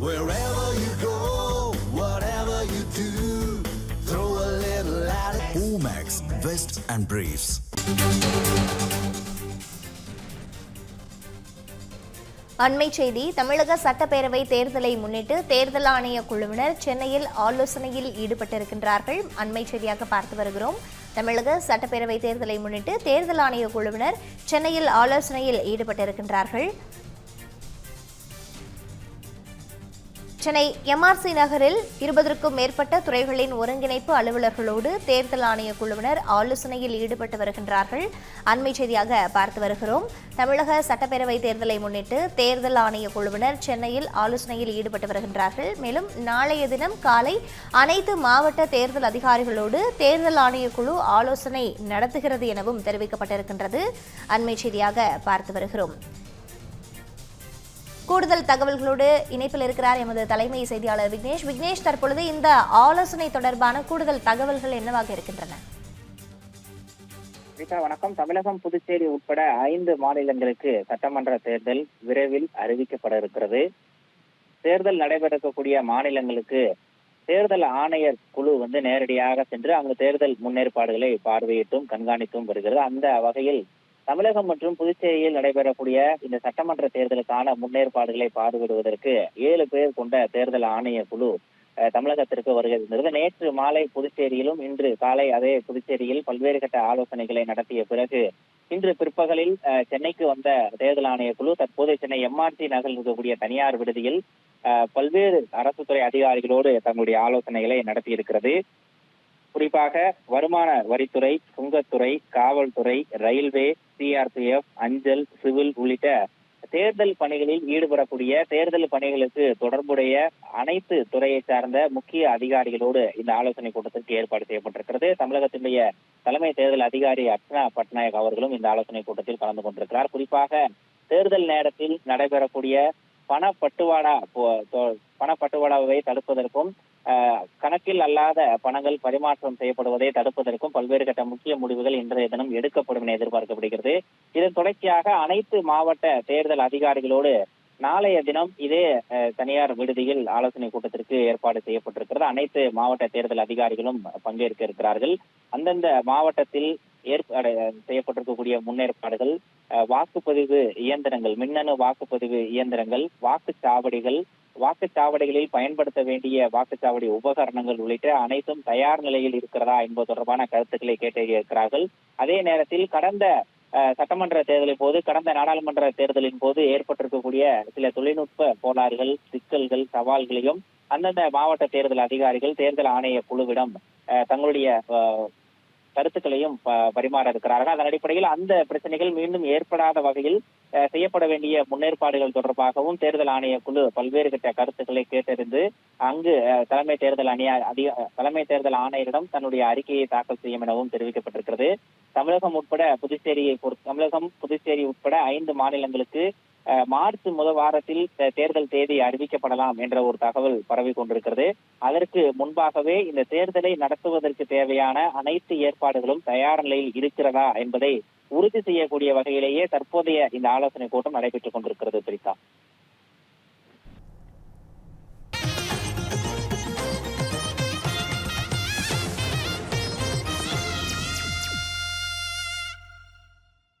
Wherever you go, whatever you do, throw a little at it. Omax, Vest and Briefs. அண்மை செய்தி தமிழக சட்டப்பேரவை தேர்தலை முன்னிட்டு தேர்தல் ஆணைய குழுவினர் சென்னையில் ஆலோசனையில் ஈடுபட்டிருக்கின்றார்கள் அண்மை செய்தியாக பார்த்து வருகிறோம் தமிழக சட்டப்பேரவை தேர்தலை முன்னிட்டு தேர்தல் ஆணைய குழுவினர் சென்னையில் ஆலோசனையில் ஈடுபட்டிருக்கின்றார்கள் சென்னை எம்ஆர்சி நகரில் இருபதற்கும் மேற்பட்ட துறைகளின் ஒருங்கிணைப்பு அலுவலர்களோடு தேர்தல் ஆணைய குழுவினர் ஆலோசனையில் ஈடுபட்டு வருகின்றார்கள். அண்மை செய்தியாக பார்த்து வருகிறோம். தமிழக சட்டப்பேரவை தேர்தலை முன்னிட்டு தேர்தல் ஆணைய குழுவினர் சென்னையில் ஆலோசனையில் ஈடுபட்டு வருகின்றார்கள். மேலும் நாளைய தினம் காலை அனைத்து மாவட்ட தேர்தல் அதிகாரிகளோடு தேர்தல் ஆணைய குழு ஆலோசனை நடத்துகிறது எனவும் தெரிவிக்கப்பட்டிருக்கின்றது. அண்மை செய்தியாக பார்த்து வருகிறோம். கூடுதல் தகவல்களோடு இணைப்பில் இருக்கிறார் எமது தலைமை செய்தியாளர் விக்னேஷ். விக்னேஷ் தற்பொழுது இந்த ஆலோசனை தொடர்பான கூடுதல் தகவல்கள் என்னவாக இருக்கின்றன? வணக்கம். தமிழகம் புதுச்சேரி உட்பட ஐந்து மாநிலங்களுக்கு சட்டமன்ற தேர்தல் விரைவில் அறிவிக்கப்பட இருக்கிறது. தேர்தல் நடைபெற இருக்கக்கூடிய மாநிலங்களுக்கு தேர்தல் ஆணையர் குழு வந்து நேரடியாக சென்று அங்கு தேர்தல் முன்னேற்பாடுகளை பார்வையிட்டும் கண்காணித்தும் வருகிறது. அந்த வகையில் தமிழகம் மற்றும் புதுச்சேரியில் நடைபெறக்கூடிய இந்த சட்டமன்ற தேர்தலுக்கான முன்னேற்பாடுகளை பார்வையிடுவதற்கு ஏழு பேர் கொண்ட தேர்தல் ஆணைய குழு தமிழகத்திற்கு வருகிறது. நேற்று மாலை புதுச்சேரியிலும் இன்று காலை அதே புதுச்சேரியில் பல்வேறு கட்ட ஆலோசனைகளை நடத்திய பிறகு இன்று பிற்பகலில் அஹ், சென்னைக்கு வந்த தேர்தல் ஆணைய குழு தற்போது சென்னை எம்ஆர்டி நகரில் இருக்கக்கூடிய தனியார் விடுதியில் அஹ், பல்வேறு அரசு துறை அதிகாரிகளோடு தங்களுடைய ஆலோசனைகளை நடத்தியிருக்கிறது. குறிப்பாக வருமான வரித்துறை சுங்கத்துறை காவல்துறை ரயில்வே சிஆர்பிஎஃப் அஞ்சல் சிவில் உள்ளிட்ட தேர்தல் பணிகளில் ஈடுபடக்கூடிய தேர்தல் பணிகளுக்கு தொடர்புடைய அனைத்து துறையை சார்ந்த முக்கிய அதிகாரிகளோடு இந்த ஆலோசனை கூட்டத்திற்கு ஏற்பாடு செய்யப்பட்டிருக்கிறது. தமிழகத்தினுடைய தலைமை தேர்தல் அதிகாரி அர்ச்சனா பட்நாயக் அவர்களும் இந்த ஆலோசனை கூட்டத்தில் கலந்து கொண்டிருக்கிறார். குறிப்பாக தேர்தல் நேரத்தில் நடைபெறக்கூடிய பணப்பட்டுவாடா போ- பணப்பட்டுவாடாவை தடுப்பதற்கும் கணக்கில் அல்லாத பணங்கள் பரிமாற்றம் செய்யப்படுவதை தடுப்பதற்கும் பல்வேறு கட்ட முக்கிய முடிவுகள் இன்றைய தினம் எடுக்கப்படும் என எதிர்பார்க்கப்படுகிறது. இதன் தொடர்ச்சியாக அனைத்து மாவட்ட தேர்தல் அதிகாரிகளோடு நாளைய தினம் இதே அஹ், தனியார் விடுதியில் ஆலோசனை கூட்டத்திற்கு ஏற்பாடு செய்யப்பட்டிருக்கிறது. அனைத்து மாவட்ட தேர்தல் அதிகாரிகளும் பங்கேற்க இருக்கிறார்கள். அந்தந்த மாவட்டத்தில் ஏற்பாடு செய்யப்பட்டிருக்கக்கூடிய முன்னேற்பாடுகள் அஹ், வாக்குப்பதிவு இயந்திரங்கள் மின்னணு வாக்குப்பதிவு இயந்திரங்கள் வாக்குச்சாவடிகள் வாக்குச்சாவடிகளில் பயன்படுத்த வேண்டிய வாக்குச்சாவடி உபகரணங்கள் உள்ளிட்ட அனைத்தும் தயார் நிலையில் இருக்கிறதா என்பது தொடர்பான கருத்துக்களை கேட்டிருக்கிறார்கள். அதே நேரத்தில் கடந்த அஹ், சட்டமன்ற தேர்தலின் போது கடந்த நாடாளுமன்ற தேர்தலின் போது ஏற்பட்டிருக்கக்கூடிய சில தொழில்நுட்ப கோளாறுகள் சிக்கல்கள் சவால்களையும் அந்தந்த மாவட்ட தேர்தல் அதிகாரிகள் தேர்தல் ஆணைய குழுவிடம் அஹ், தங்களுடைய கருத்துக்களையும் பரிமாற இருக்கிறார்கள் அதன் அடிப்படையில் அந்த பிரச்சனைகள் மீண்டும் ஏற்படாத வகையில் செய்யப்பட வேண்டிய முன்னேற்பாடுகள் தொடர்பாகவும் தேர்தல் ஆணைய குழு பல்வேறு கட்ட கருத்துக்களை கேட்டறிந்து அங்கு தலைமை தேர்தல் அணிய அதிக தலைமை தேர்தல் ஆணையரிடம் தன்னுடைய அறிக்கையை தாக்கல் செய்யும் எனவும் தெரிவிக்கப்பட்டிருக்கிறது. தமிழகம் உட்பட புதுச்சேரியை பொறுத்த தமிழகம் புதுச்சேரி உட்பட ஐந்து மாநிலங்களுக்கு மார்ச் முதல் வாரத்தில் தேர்தல் தேதி அறிவிக்கப்படலாம் என்ற ஒரு தகவல் பரவி கொண்டிருக்கிறது. அதற்கு முன்பாகவே இந்த தேர்தலை நடத்துவதற்கு தேவையான அனைத்து ஏற்பாடுகளும் தயார் நிலையில் இருக்கிறதா என்பதை உறுதி செய்யக்கூடிய வகையிலேயே தற்போதைய இந்த ஆலோசனை கூட்டம் நடைபெற்றுக் கொண்டிருக்கிறது பிரித்தா